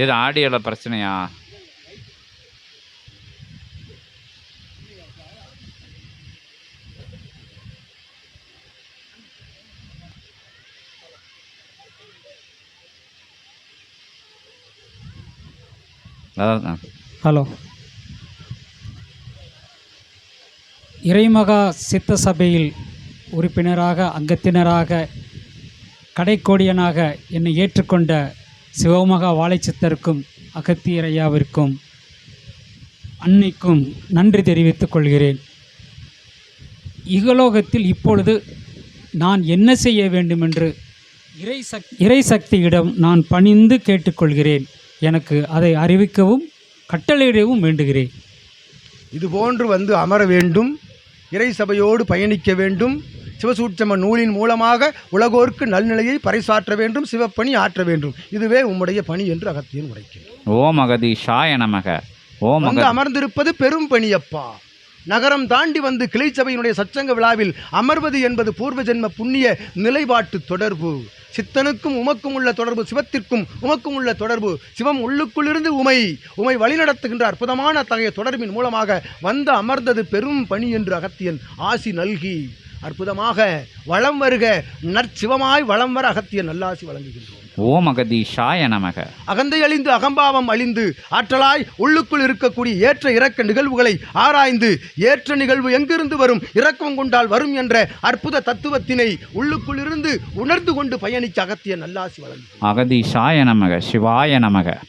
இது ஆடியோவில் பிரச்சனையா? அதான். ஹலோ. இறைமகா சித்த சபையில் உறுப்பினராக அங்கத்தினராக கடைக்கோடியனாக என்னை ஏற்றுக்கொண்ட சிவமகா வாழைச்சித்தருக்கும் அகத்தியரையாவிற்கும் அன்னைக்கும் நன்றி தெரிவித்துக் கொள்கிறேன். இகலோகத்தில் இப்பொழுது நான் என்ன செய்ய வேண்டுமென்று இறை சக் இறை சக்தியிடம் நான் பணிந்து கேட்டுக்கொள்கிறேன். எனக்கு அதை அறிவிக்கவும் கட்டளையிடவும் வேண்டுகிறேன். இது போன்று வந்து அமர வேண்டும் இறை சபையோடு பயணிக்க வேண்டும் சிவசூட்சம நூலின் மூலமாக உலகோர்க்கு நல்நிலையை பறைசாற்ற வேண்டும் சிவப்பணி ஆற்ற வேண்டும். இதுவே உம்முடைய பணி என்று அகத்தியன் உரைக்கிறார் ஓம் அகதீஷாய நமக. ஓம் வந்து அமர்ந்திருப்பது பெரும் பணியப்பா. நகரம் தாண்டி வந்து கிளை சபையினுடைய சச்சங்க விழாவில் அமர்வது என்பது பூர்வ ஜென்ம புண்ணிய நிலைப்பாட்டு தொடர்பு. சித்தனுக்கும் உமக்கும் உள்ள தொடர்பு சிவத்திற்கும் உமக்கும் உள்ள தொடர்பு. சிவம் உள்ளுக்குள்ளிருந்து உமை உமை வழிநடத்துகின்ற அற்புதமான அத்தகைய தொடர்பின் மூலமாக வந்து அமர்ந்தது பெரும் பணி என்று அகத்தியன் ஆசி நல்கி. அற்புதமாக வளம் வருக. நற்சிவமாய் வளம் வர அகத்தியன் நல்லாசி வழங்குகின்றோம். ஓம் அகதீஷாய நமக. அகந்தை அழிந்து அகம்பாவம் அழிந்து ஆற்றலாய் உள்ளுக்குள் இருக்கக்கூடிய ஏற்ற இறக்க நிகழ்வுகளை ஆராய்ந்து ஏற்ற நிகழ்வு எங்கிருந்து வரும்? இரக்கம் கொண்டால் வரும் என்ற அற்புத தத்துவத்தினை உள்ளுக்குள் இருந்து உணர்ந்து கொண்டு பயணிக்க அகத்திய நல்லாசி வழங்கும் அகதீஷாய நமக சிவாய நமக.